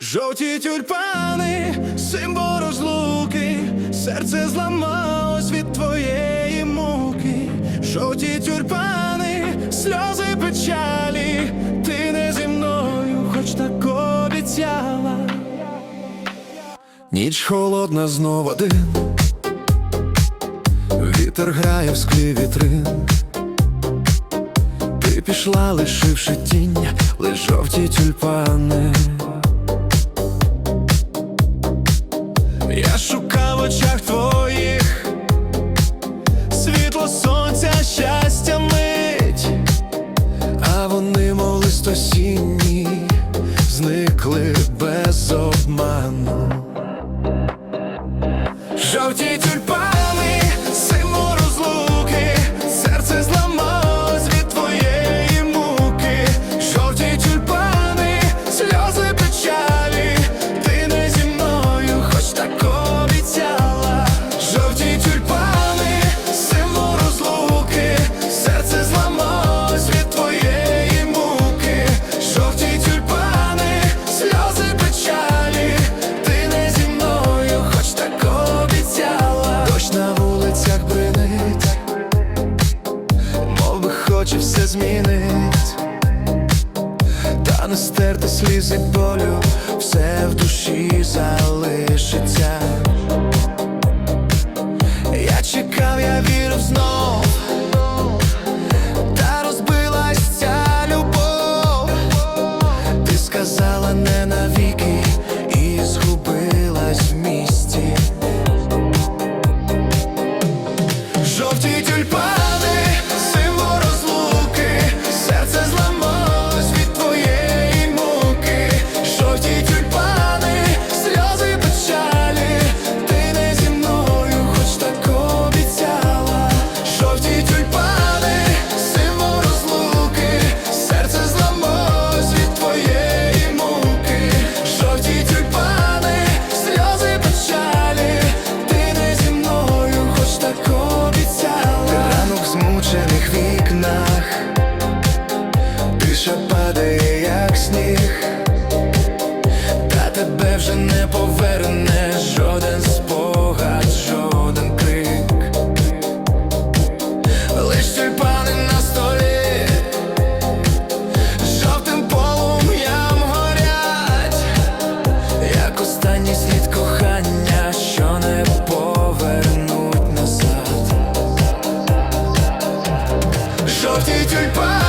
Жовті тюльпани, символ розлуки, серце зламалось від твоєї муки. Жовті тюльпани, сльози печалі, ти не зі мною, хоч так обіцяла. Ніч холодна знов один, вітер грає в склі вітрин. Ти пішла, лишивши тінь, лиш жовті тюльпани. Я шукав в очах твоїх світло сонця, щастя мить, а вони, мов листосінні, зникли хоче все змінить, та не стерти слізи болю, все в душі залишиться. Я чекав, я вірив знов, вже не поверне жоден спогад, жоден крик, лиш тюльпани на столі, жовтим полум'ям горять, як останній слід кохання, що не повернуть назад. Жовті тюльпани